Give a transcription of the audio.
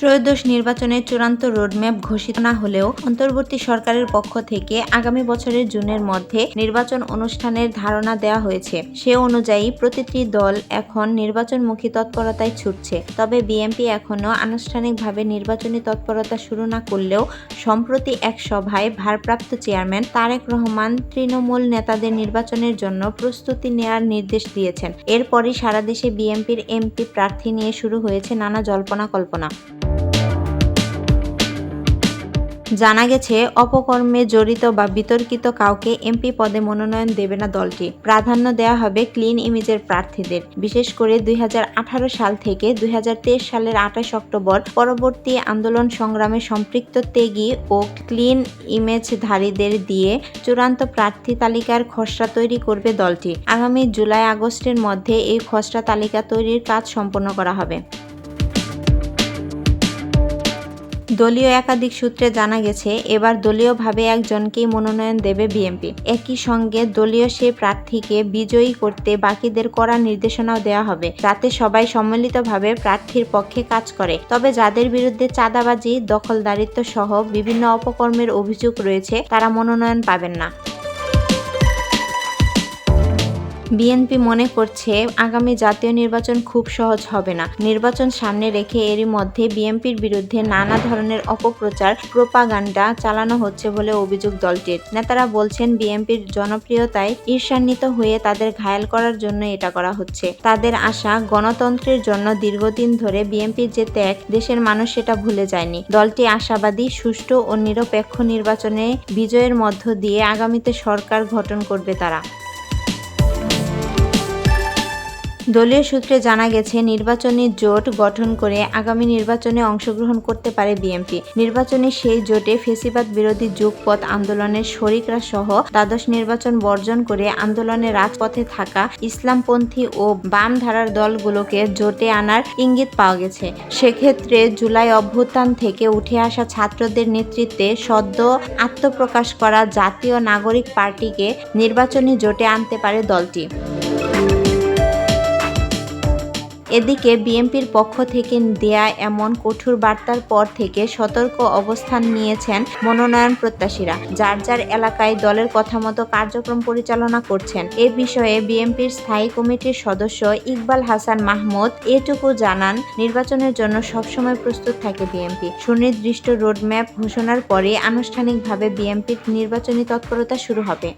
ত্রয়োদশ নির্বাচনের চূড়ান্ত রোডম্যাপ ঘোষিত না হলেও অন্তর্বর্তী সরকারের পক্ষ থেকে আগামী বছরের জুনের মধ্যে নির্বাচন অনুষ্ঠানের ধারণা দেওয়া হয়েছে। সে অনুযায়ী প্রতিটি দল এখন নির্বাচনমুখী তৎপরতায় ছুটছে। তবে বিএনপি এখনও আনুষ্ঠানিকভাবে নির্বাচনী তৎপরতা শুরু না করলেও সম্প্রতি এক সভায় ভারপ্রাপ্ত চেয়ারম্যান তারেক রহমান তৃণমূল নেতাদের নির্বাচনের জন্য প্রস্তুতি নেয়ার নির্দেশ দিয়েছেন। এরপরই সারা দেশে বিএনপির এমপি প্রার্থী নিয়ে শুরু হয়েছে নানা জল্পনা কল্পনা। জানা গেছে, অপকর্মে জড়িত বা বিতর্কিত কাউকে এমপি পদে মনোনয়ন দেবে না দলটি। প্রাধান্য দেওয়া হবে ক্লিন ইমেজের প্রার্থীদের। বিশেষ করে দুই হাজার আঠারো সাল থেকে দুই হাজার তেইশ সালের আঠাশ অক্টোবর পরবর্তী আন্দোলন সংগ্রামে সম্পৃক্ত তেগি ও ক্লিন ইমেজধারীদের দিয়ে চূড়ান্ত প্রার্থী তালিকার খসড়া তৈরি করবে দলটি। আগামী জুলাই আগস্টের মধ্যে এই খসড়া তালিকা তৈরির কাজ সম্পন্ন করা হবে। দলীয় একাধিক সূত্রে জানা গেছে, এবার দলীয়ভাবে একজনকেই মনোনয়ন দেবে বিএনপি। একই সঙ্গে দলীয় সেই প্রার্থীকে বিজয়ী করতে বাকিদের করা নির্দেশনাও দেওয়া হবে। যাতে সবাই সম্মিলিতভাবে প্রার্থীর পক্ষে কাজ করে। তবে যাদের বিরুদ্ধে চাঁদাবাজি দখলদারিত্ব সহ বিভিন্ন অপকর্মের অভিযোগ রয়েছে, তারা মনোনয়ন পাবেন না। বিএনপি মনে করছে আগামী জাতীয় নির্বাচন খুব সহজ হবে না। নির্বাচন সামনে রেখে এরই মধ্যে বিএনপির বিরুদ্ধে নানা ধরনের অপপ্রচার, প্রোপাগান্ডা চালানো হচ্ছে বলে অভিযোগ দলটির। নেতারা বলছেন, বিএনপির জনপ্রিয়তায় ঈর্ষান্বিত হয়ে তাদের ঘায়াল করার জন্য এটা করা হচ্ছে। তাদের আশা গণতন্ত্রের জন্য দীর্ঘদিন ধরে বিএনপির যে ত্যাগ, দেশের মানুষ সেটা ভুলে যায়নি। দলটি আশাবাদী, সুষ্ঠু ও নিরপেক্ষ নির্বাচনে বিজয়ের মধ্য দিয়ে আগামীতে সরকার গঠন করবে তারা। দলীয় সূত্রে জানা গেছে, নির্বাচনী জোট গঠন করে আগামী নির্বাচনে অংশগ্রহণ করতে পারে বিএনপি। নির্বাচনে সেই জোটে ফেসিবাদ বিরোধী যুগপথ আন্দোলনের শরিকরা সহ দ্বাদশ নির্বাচন বর্জন করে আন্দোলনে রাজপথে থাকা ইসলামপন্থী ও বাম ধারার দলগুলোকে জোটে আনার ইঙ্গিত পাওয়া গেছে। সেক্ষেত্রে জুলাই অভ্যুত্থান থেকে উঠে আসা ছাত্রদের নেতৃত্বে সদ্য আত্মপ্রকাশ করা জাতীয় নাগরিক পার্টিকে নির্বাচনী জোটে আনতে পারে দলটি। এদিকে বিএনপির পক্ষ থেকে দেয়া এমন কঠোর বার্তার পর থেকে সতর্ক অবস্থান নিয়েছেন মনোনয়ন প্রত্যাশীরা। যার যার এলাকায় দলের কথা মতো কার্যক্রম পরিচালনা করছেন। এ বিষয়ে বিএনপির স্থায়ী কমিটির সদস্য ইকবাল হাসান মাহমুদ এটুকু জানান, নির্বাচনের জন্য সবসময় প্রস্তুত থাকে বিএনপি। সুনির্দিষ্ট রোডম্যাপ ঘোষণার পরে আনুষ্ঠানিকভাবে বিএনপির নির্বাচনী তৎপরতা শুরু হবে।